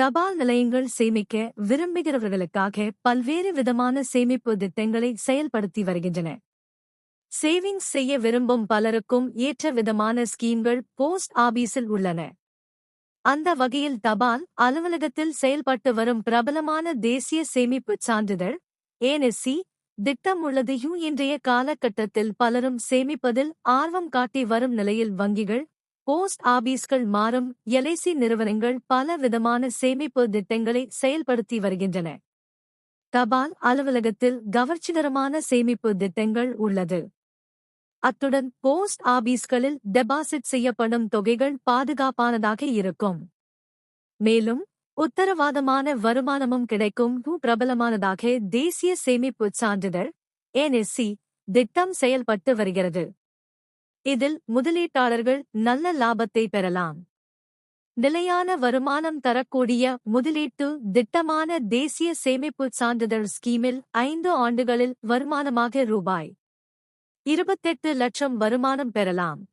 தபால் நிலையங்கள் சேமிக்க விரும்புகிறவர்களுக்காக பல்வேறு விதமான சேமிப்பு திட்டங்களை செயல்படுத்தி வருகின்றன. சேவிங்ஸ் செய்ய விரும்பும் பலருக்கும் ஏற்ற விதமான ஸ்கீம்கள் போஸ்ட் ஆபீஸில் உள்ளன. அந்த வகையில் தபால் அலுவலகத்தில் செயல்பட்டு வரும் பிரபலமான தேசிய சேமிப்பு சான்றிதழ் ஏஎன்எஸ்சி திட்டம் உள்ளது இன்றைய காலகட்டத்தில் பலரும் சேமிப்பதில் ஆர்வம் காட்டி வரும் நிலையில் வங்கிகள் போஸ்ட் ஆபீஸ்கள் மாறும் எல்ஐசி நிறுவனங்கள் பல விதமான சேமிப்பு திட்டங்களை செயல்படுத்தி வருகின்றன. தபால் அலுவலகத்தில் கவர்ச்சிகரமான சேமிப்பு திட்டங்கள் உள்ளது. அத்துடன் போஸ்ட் ஆபீஸ்களில் டெபாசிட் செய்யப்படும் தொகைகள் பாதுகாப்பானதாக இருக்கும். மேலும் உத்தரவாதமான வருமானமும் கிடைக்கும் பிரபலமானதாக தேசிய சேமிப்பு சான்றிதழ் என்எஸ்சி திட்டம் செயல்பட்டு வருகிறது. இதில் முதலீட்டாளர்கள் நல்ல லாபத்தை பெறலாம். நிலையான வருமானம் தரக்கூடிய முதலீட்டு திட்டமான தேசிய சேமிப்பு சான்றிதழ் ஸ்கீமில் ஐந்து ஆண்டுகளில் வருமானமாக ரூபாய் இருபத்தெட்டு லட்சம் வருமானம் பெறலாம்.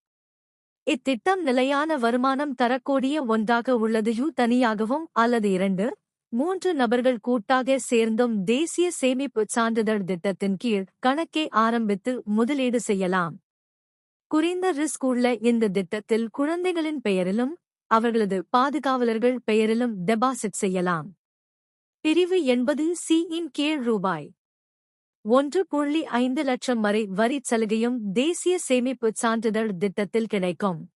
இத்திட்டம் நிலையான வருமானம் தரக்கூடிய ஒன்றாக உள்ளது. தனியாகவும் அல்லது இரண்டு மூன்று நபர்கள் கூட்டாக சேர்ந்தும் தேசிய சேமிப்பு சான்றிதழ் திட்டத்தின் கீழ் கணக்கை ஆரம்பித்து முதலீடு செய்யலாம். குறைந்த ரிஸ்க் உள்ள இந்த திட்டத்தில் குழந்தைகளின் பெயரிலும் அவர்களது பாதுகாவலர்கள் பெயரிலும் டெபாசிட் செய்யலாம். பிரிவு என்பது சி இன் கீழ் ரூபாய். ஒன்று புள்ளி ஐந்து லட்சம் வரை வரிச் சலுகையும் தேசிய சேமிப்பு சான்றிதழ் திட்டத்தில் கிடைக்கும்.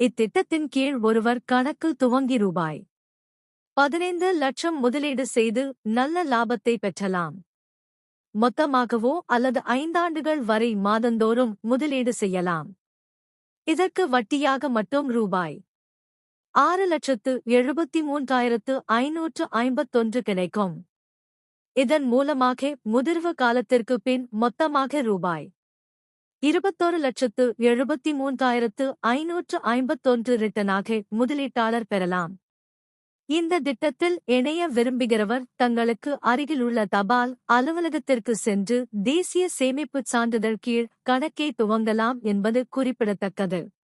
இத்திட்டத்தின் கீழ் ஒருவர் கணக்கு துவங்கி ரூபாய். பதினைந்து லட்சம் முதலீடு செய்து நல்ல லாபத்தை பெற்றலாம். மொத்தமாகவோ அல்லது ஐந்தாண்டுகள் வரை மாதந்தோறும் முதலீடு செய்யலாம். இதற்கு வட்டியாக மட்டும் ரூபாய் ஆறு லட்சத்து எழுபத்தி மூன்றாயிரத்து ஐநூற்று ஐம்பத்தொன்று கிடைக்கும். இதன் மூலமாக முதிர்வு காலத்திற்கு பின் மொத்தமாக ரூபாய் இருபத்தொரு லட்சத்து எழுபத்தி மூன்றாயிரத்து ஐநூற்று ஐம்பத்தொன்று ரிட்டனாக முதலீட்டாளர் பெறலாம். இந்த திட்டத்தில் இணைய விரும்புகிறவர் தங்களுக்கு அருகிலுள்ள தபால் அலுவலகத்திற்கு சென்று தேசிய சேமிப்பு சான்றிதழ் கீழ் கணக்கை துவங்கலாம் என்பது குறிப்பிடத்தக்கது.